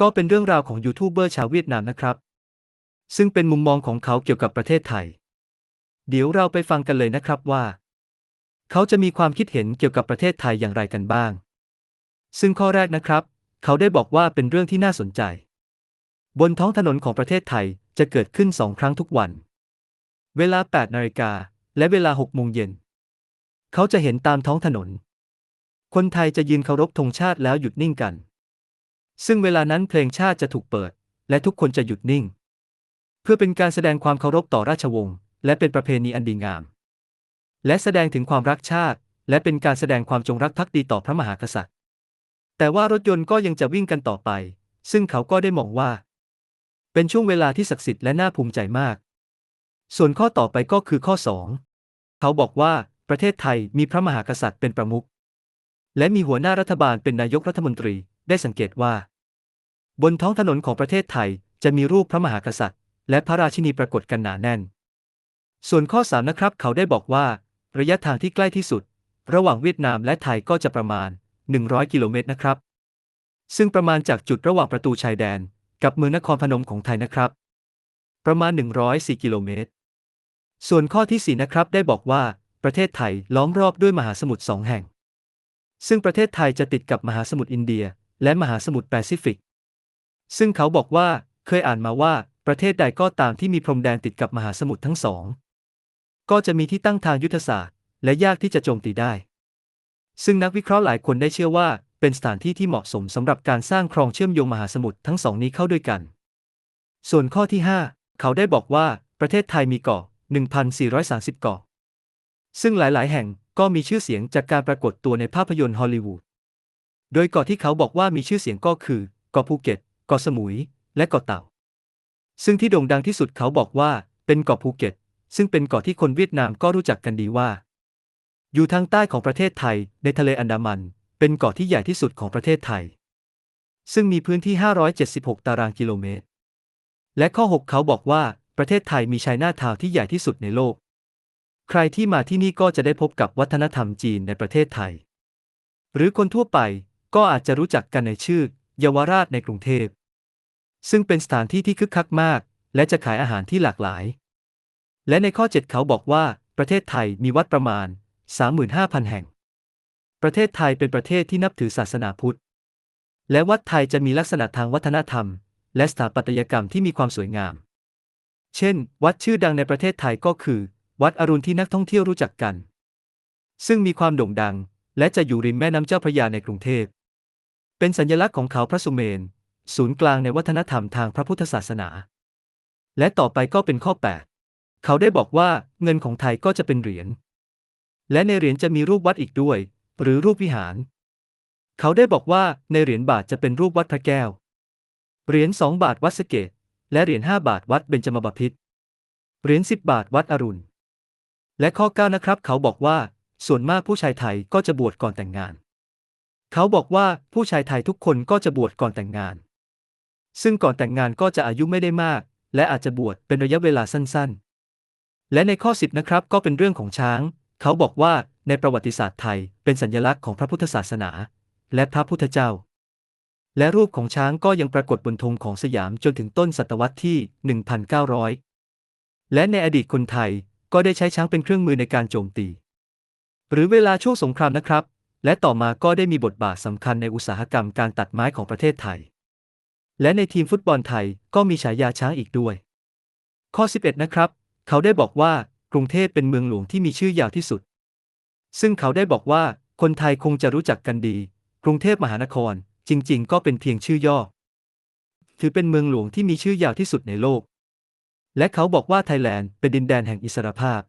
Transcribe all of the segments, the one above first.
ก็เป็นเรื่องราวของยูทูบเบอร์ชาวเวียดนามนะครับ ซึ่งเป็นมุมมองของเขาเกี่ยวกับประเทศไทย เดี๋ยวเราไปฟังกันเลยนะครับว่า เขาจะมีความคิดเห็นเกี่ยวกับประเทศไทยอย่างไรกันบ้าง ซึ่งข้อแรกนะครับ เขาได้บอกว่าเป็นเรื่องที่น่าสนใจ บนท้องถนนของประเทศไทยจะเกิดขึ้นสองครั้งทุกวัน เวลา 8 นาฬิกาและเวลา 6 โมงเย็น เขาจะเห็นตามท้องถนน คนไทยจะยืนเคารพธงชาติแล้วหยุดนิ่งกัน ซึ่งเวลานั้นเพลงชาติจะถูกเปิด และทุกคนจะหยุดนิ่ง เพื่อเป็นการแสดงความเคารพต่อราชวงศ์และเป็นประเพณีอันดีงาม และแสดงถึงความรักชาติ และเป็นการแสดงความจงรักภักดีต่อพระมหากษัตริย์ แต่ว่ารถยนต์ก็ยังจะวิ่งกันต่อไป ซึ่งเขาก็ได้มองว่า เป็นช่วงเวลาที่ศักดิ์สิทธิ์และน่าภูมิใจมาก ส่วนข้อต่อไปก็คือข้อ 2 เขาบอกว่าประเทศไทยมีพระมหากษัตริย์เป็นประมุขและมีหัวหน้ารัฐบาลเป็นนายกรัฐมนตรี ได้สังเกตว่า บนท้องถนนของประเทศไทยจะมีรูปพระมหากษัตริย์ และพระราชินีปรากฏกันหนาแน่น ส่วนข้อ3นะครับ เขาได้บอกว่า ระยะทางที่ใกล้ที่สุด ระหว่างเวียดนามและไทยก็จะประมาณ 100 กิโลเมตรนะครับ ซึ่งประมาณจากจุดระหว่างประตูชายแดน กับเมืองนครพนมของไทยนะครับ ประมาณ 104 กิโลเมตร ส่วนข้อที่ 4 นะครับได้บอกว่าประเทศไทยล้อมรอบด้วยมหาสมุทรสองแห่ง ซึ่งประเทศไทยจะติดกับมหาสมุทรอินเดีย และมหาสมุทรแปซิฟิก ซึ่งเขาบอกว่าเคยอ่านมาว่าประเทศใดก็ตามที่มีพรมแดนติดกับมหาสมุทรทั้งสอง ก็จะมีที่ตั้งทางยุทธศาสตร์ และยากที่จะโจมตีได้ ซึ่งนักวิเคราะห์หลายคนได้เชื่อว่า เป็นสถานที่ที่เหมาะสมสำหรับการสร้างคลองเชื่อมโยงมหาสมุทรทั้งสองนี้เข้าด้วยกัน ส่วนข้อที่ 5 เขาได้บอกว่าประเทศไทยมีเกาะ 1,430 เกาะ ซึ่งหลาย ๆ แห่งก็มีชื่อเสียงจากการปรากฏตัวในภาพยนตร์ฮอลลีวูด โดยเกาะที่เขาบอกว่ามีชื่อเสียงก็คือเกาะภูเก็ต เกาะสมุย และเกาะเต่า ซึ่งที่โด่งดังที่สุดเขาบอกว่าเป็นเกาะภูเก็ต ซึ่งเป็นเกาะที่คนเวียดนามก็รู้จักกันดีว่า อยู่ทางใต้ของประเทศไทยในทะเลอันดามัน เป็นเกาะที่ใหญ่ที่สุดของประเทศไทย ซึ่งมีพื้นที่ 576 ตารางกิโลเมตร และข้อ 6 เขาบอกว่าประเทศไทยมีชายหน้าทาว์ที่ใหญ่ที่สุดในโลก ใครที่มาที่นี่ก็จะได้พบกับวัฒนธรรมจีนในประเทศไทย หรือคนทั่วไป ก็อาจจะรู้จักกันในชื่อ เยาวราชในกรุงเทพ ซึ่งเป็นสถานที่ที่คึกคักมาก และจะขายอาหารที่หลากหลาย และในข้อ 7 เขาบอกว่า ประเทศไทยมีวัดประมาณ 35,000 แห่ง ประเทศไทยเป็นประเทศที่นับถือศาสนาพุทธ และวัดไทยจะมีลักษณะทางวัฒนธรรม และสถาปัตยกรรมที่มีความสวยงาม เช่น วัดชื่อดังในประเทศไทยก็คือ วัดอรุณที่นักท่องเที่ยวรู้จักกัน ซึ่งมีความโด่งดัง และจะอยู่ริมแม่น้ำเจ้าพระยาในกรุงเทพ เป็นสัญลักษณ์ของเขาพระสุเมน ศูนย์กลางในวัฒนธรรมทางพระพุทธศาสนา และต่อไปก็เป็นข้อ 8 เขาได้บอกว่าเงินของไทยก็จะเป็นเหรียญ และในเหรียญจะมีรูปวัดอีกด้วย หรือรูปวิหาร เขาได้บอกว่าในเหรียญบาทจะเป็นรูปวัดพระแก้ว เหรียญสองบาทวัดสะเกต และเหรียญห้าบาทวัดเบญจมบพิตร เหรียญสิบบาทวัดอรุณ และข้อ 9 นะครับ เขาบอกว่า ส่วนมากผู้ชายไทยก็จะบวชก่อนแต่งงาน เขาบอกว่าผู้ชายไทยทุกคนก็จะบวชก่อนแต่งงาน ซึ่งก่อนแต่งงานก็จะอายุไม่ได้มาก และอาจจะบวชเป็นระยะเวลาสั้นๆ และในข้อ10นะครับก็เป็นเรื่องของช้าง เขาบอกว่าในประวัติศาสตร์ไทยเป็นสัญลักษณ์ของพระพุทธศาสนา และพระพุทธเจ้า และรูปของช้างก็ยังปรากฏบนธงของสยามจนถึงต้นศตวรรษที่ 1,900 และในอดีตคนไทยก็ได้ใช้ช้างเป็นเครื่องมือในการโจมตี หรือเวลาช่วงสงครามนะครับ และต่อมาก็ได้มีบทบาทสำคัญในอุตสาหกรรมการตัดไม้ของประเทศไทย และในทีมฟุตบอลไทยก็มีฉายาช้างอีกด้วย ข้อ 11 นะครับ เขาได้บอกว่ากรุงเทพเป็นเมืองหลวงที่มีชื่อยาวที่สุด ซึ่งเขาได้บอกว่าคนไทยคงจะรู้จักกันดี กรุงเทพมหานคร จริง ๆ ก็เป็นเพียงชื่อย่อ ถือเป็นเมืองหลวงที่มีชื่อยาวที่สุดในโลก และเขาบอกว่าไทยแลนด์เป็นดินแดนแห่งอิสรภาพ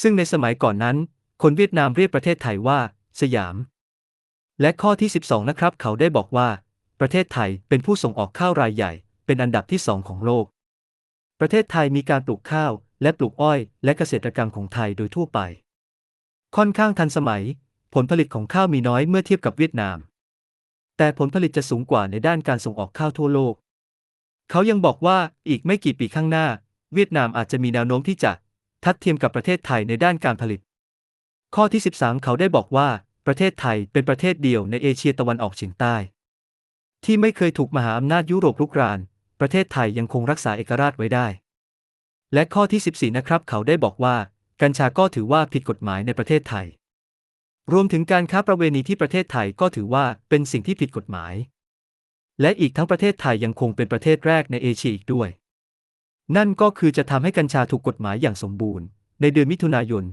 ซึ่งในสมัยก่อนนั้น คนเวียดนามเรียกประเทศไทยว่า สยาม และข้อที่ 12 นะครับ เขาได้บอกว่า ประเทศไทยเป็นผู้ส่งออกข้าวรายใหญ่ เป็นอันดับที่สองของโลก ประเทศไทยมีการปลูกข้าว และปลูกอ้อย และเกษตรกรรมของไทยโดยทั่วไป ค่อนข้างทันสมัย ผลผลิตของข้าวมีน้อยเมื่อเทียบกับเวียดนาม แต่ผลผลิตจะสูงกว่าในด้านการส่งออกข้าวทั่วโลก เขายังบอกว่าอีกไม่กี่ปีข้างหน้า เวียดนามอาจจะมีแนวโน้มที่จะทัดเทียมกับประเทศไทยในด้านการผลิต ข้อที่ 13 เขาได้บอกว่า ประเทศไทยเป็นประเทศเดียวในเอเชียตะวันออกเฉียงใต้ ที่ไม่เคยถูกมหาอำนาจยุโรปรุกราน ประเทศไทยยังคงรักษาเอกราชไว้ได้ และข้อที่ 14 นะครับ เขาได้บอกว่า กัญชาก็ถือว่าผิดกฎหมายในประเทศไทย รวมถึงการค้าประเวณีที่ประเทศไทยก็ถือว่าเป็นสิ่งที่ผิดกฎหมาย และอีกทั้งประเทศไทยยังคงเป็นประเทศแรกในเอเชียอีกด้วย นั่นก็คือจะทำให้กัญชาถูกกฎหมายอย่างสมบูรณ์ ในเดือนมิถุนายน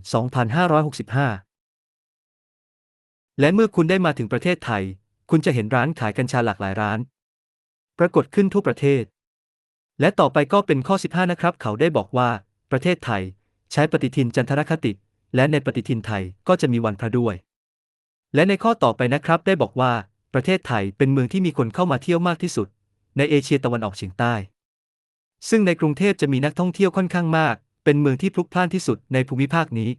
2565 และเมื่อคุณได้มาถึงประเทศไทย คุณจะเห็นร้านขายกัญชาหลากหลายร้าน ปรากฏขึ้นทั่วประเทศ และต่อไปก็เป็นข้อ 15 นะครับ เขาได้บอกว่า ประเทศไทย ใช้ปฏิทินจันทรคติ และในปฏิทินไทยก็จะมีวันพระด้วย และในข้อต่อไปนะครับได้บอกว่า ประเทศไทยเป็นเมืองที่มีคนเข้ามาเที่ยวมากที่สุด ในเอเชียตะวันออกเฉียงใต้ ซึ่งในกรุงเทพจะมีนักท่องเที่ยวค่อนข้างมาก เป็นเมืองที่พลุกพล่านที่สุดในภูมิภาคนี้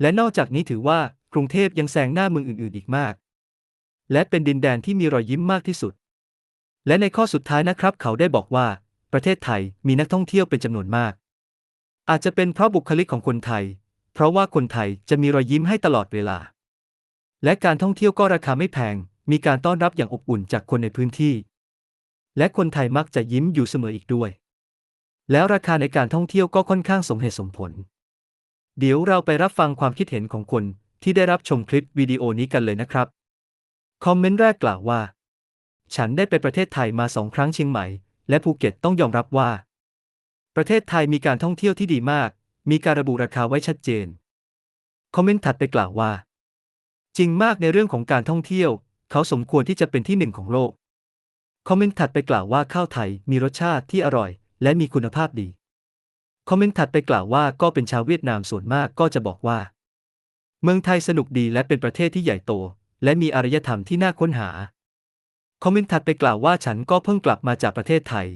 และนอกจากนี้ถือว่ากรุงเทพยังแซงหน้าเมืองอื่น ๆ อีกมาก และเป็นดินแดนที่มีรอยยิ้มมากที่สุด และในข้อสุดท้ายนะครับ เขาได้บอกว่า ประเทศไทยมีนักท่องเที่ยวเป็นจำนวนมาก อาจจะเป็นเพราะบุคลิกของคนไทย เพราะว่าคนไทยจะมีรอยยิ้มให้ตลอดเวลา และการท่องเที่ยวก็ราคาไม่แพง มีการต้อนรับอย่างอบอุ่นจากคนในพื้นที่ และคนไทยมักจะยิ้มอยู่เสมออีกด้วย แล้วราคาในการท่องเที่ยวก็ค่อนข้างสมเหตุสมผล เดี๋ยวเราไปรับฟังความคิดเห็นของคนที่ได้รับชมคลิปวิดีโอนี้กันเลยนะครับ คอมเมนต์แรกกล่าวว่า ฉันได้ไปประเทศไทยมาสองครั้งเชียงใหม่ และภูเก็ตต้องยอมรับว่า ประเทศไทยมีการท่องเที่ยวที่ดีมาก มีการระบุราคาไว้ชัดเจน คอมเมนต์ถัดไปกล่าวว่า จริงมากในเรื่องของการท่องเที่ยว เขาสมควรที่จะเป็นที่หนึ่งของโลก คอมเมนต์ถัดไปกล่าวว่าข้าวไทยมีรสชาติที่อร่อย และมีคุณภาพดี คอมเมนต์ถัดไปกล่าวว่าก็เป็นชาวเวียดนามส่วนมากก็จะบอกว่า เมืองไทยสนุกดีและเป็นประเทศที่ใหญ่โต และมีอารยธรรมที่น่าค้นหา คอมเมนต์ถัดไปกล่าวว่าฉันก็เพิ่งกลับมาจากประเทศไทย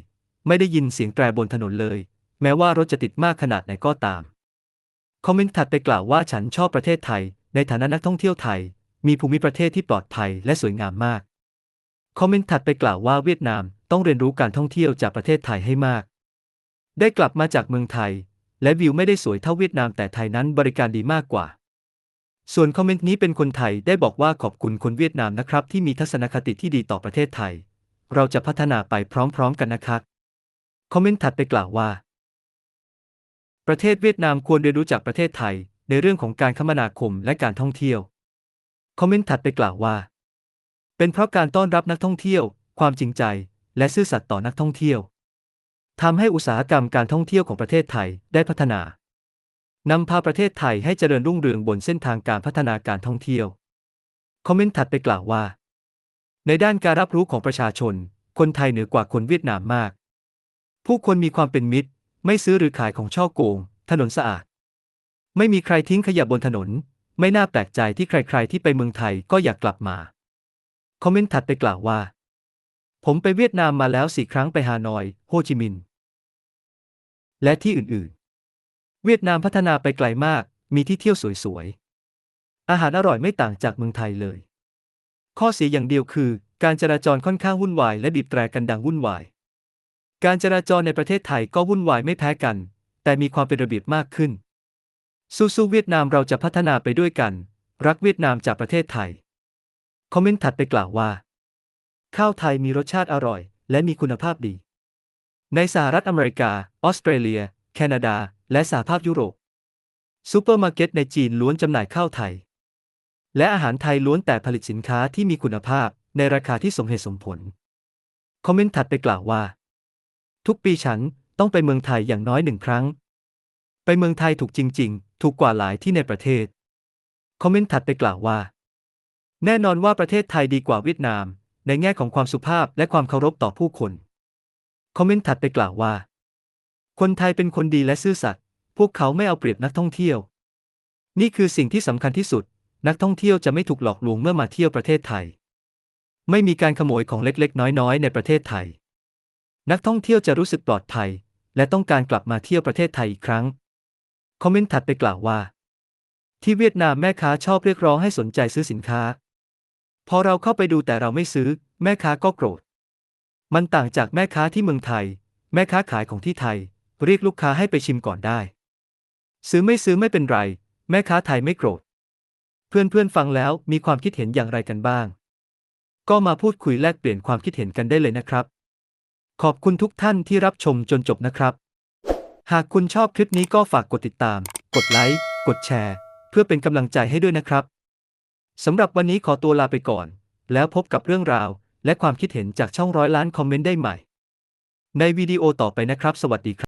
ไม่ได้ยินเสียงแตรบนถนนเลย แม้ว่ารถจะติดมากขนาดไหนก็ตาม คอมเมนต์ถัดไปกล่าวว่าฉันชอบประเทศไทย ในฐานะนักท่องเที่ยวไทย มีภูมิประเทศที่ปลอดภัยและสวยงามมาก คอมเมนต์ถัดไปกล่าวว่าเวียดนามต้องเรียนรู้การท่องเที่ยวจากประเทศไทยให้มาก ได้กลับมาจากเมืองไทย และวิวไม่ได้สวยเท่าเวียดนามแต่ไทยนั้นบริการดีมากกว่า ส่วนคอมเมนต์นี้เป็นคนไทยได้บอกว่าขอบคุณคนเวียดนามนะครับ ที่มีทัศนคติที่ดีต่อประเทศไทย เราจะพัฒนาไปพร้อมๆกันนะครับคอมเมนต์ถัดไปกล่าวว่า ประเทศเวียดนามควรเรียนรู้จากประเทศไทย ในเรื่องของการคมนาคมและการท่องเที่ยวคอมเมนต์ถัดไปกล่าวว่า เป็นเพราะการต้อนรับนักท่องเที่ยว ความจริงใจ และซื่อสัตย์ต่อนักท่องเที่ยว ทำให้อุตสาหกรรมการท่องเที่ยวของประเทศไทยได้พัฒนานำพาประเทศไทยให้เจริญรุ่งเรืองบนเส้นทางการพัฒนาการท่องเที่ยว คอมเมนต์ถัดไปกล่าวว่า ในด้านการรับรู้ของประชาชน คนไทยเหนือกว่าคนเวียดนามมาก ผู้คนมีความเป็นมิตร ไม่ซื้อหรือขายของช่อโกง ถนนสะอาด ไม่มีใครทิ้งขยะบนถนน ไม่น่าแปลกใจที่ใคร ๆ ที่ไปเมืองไทยก็อยากกลับมา คอมเมนต์ถัดไปกล่าวว่า ผมไปเวียดนามมาแล้วสี่ครั้งไปฮานอย โฮจิมินห์ และที่อื่นๆ เวียดนามพัฒนาไปไกลมาก มีที่เที่ยวสวยๆ อาหารอร่อยไม่ต่างจากเมืองไทยเลย ข้อเสียอย่างเดียวคือ การจราจรค่อนข้างวุ่นวายและบีบแตรกันดังวุ่นวาย การจราจรในประเทศไทยก็วุ่นวายไม่แพ้กัน แต่มีความเป็นระเบียบมากขึ้น สู้ๆเวียดนามเราจะพัฒนาไปด้วยกัน รักเวียดนามจากประเทศไทย คอมเมนต์ถัดไปกล่าวว่า ข้าวไทยมีรสชาติอร่อย และมีคุณภาพดี ในสหรัฐอเมริกา ออสเตรเลีย แคนาดา และสหภาพยุโรป ซูเปอร์มาร์เก็ตในจีนล้วนจำหน่ายข้าวไทย และอาหารไทยล้วนแต่ผลิตสินค้าที่มีคุณภาพในราคาที่สมเหตุสมผล คอมเมนต์ถัดไปกล่าวว่า ทุกปีฉันต้องไปเมืองไทยอย่างน้อยหนึ่งครั้ง ไปเมืองไทยถูกจริง ๆ ถูกกว่าหลายที่ในประเทศ คอมเมนต์ถัดไปกล่าวว่า แน่นอนว่าประเทศไทยดีกว่าเวียดนาม ในแง่ของความสุภาพและความเคารพต่อผู้คน คอมเมนต์ถัดไปกล่าวว่า คนไทยเป็นคนดีและซื่อสัตย์พวกเขาไม่เอาเปรียบนักท่องเที่ยว นี่คือสิ่งที่สำคัญที่สุด นักท่องเที่ยวจะไม่ถูกหลอกลวงเมื่อมาเที่ยวประเทศไทย ไม่มีการขโมยของเล็กๆ น้อยๆ ในประเทศไทย นักท่องเที่ยวจะรู้สึกปลอดภัย และต้องการกลับมาเที่ยวประเทศไทยอีกครั้ง คอมเมนต์ถัดไปกล่าวว่า ที่เวียดนามแม่ค้าชอบเรียกร้องให้สนใจซื้อสินค้า พอเราเข้าไปดูแต่เราไม่ซื้อ แม่ค้าก็โกรธ มันต่างจากแม่ค้าที่เมืองไทย แม่ค้าขายของที่ไทย เรียกลูกค้าให้ไปชิมก่อนได้ ซื้อไม่ซื้อไม่เป็นไร แม่ค้าไทยไม่โกรธ เพื่อนๆฟังแล้วมีความคิดเห็นอย่างไรกันบ้าง ก็มาพูดคุยแลกเปลี่ยนความคิดเห็นกันได้เลยนะครับ ขอบคุณทุกท่านที่รับชมจนจบนะครับ หากคุณชอบคลิปนี้ก็ฝากกดติดตาม กดไลค์ กดแชร์ เพื่อเป็นกำลังใจให้ด้วยนะครับสำหรับวันนี้ขอตัวลาไปก่อน แล้วพบกับเรื่องราว และความคิดเห็นจากช่องร้อยล้านคอมเมนต์ได้ใหม่ ในวิดีโอต่อไปนะครับ สวัสดีครับ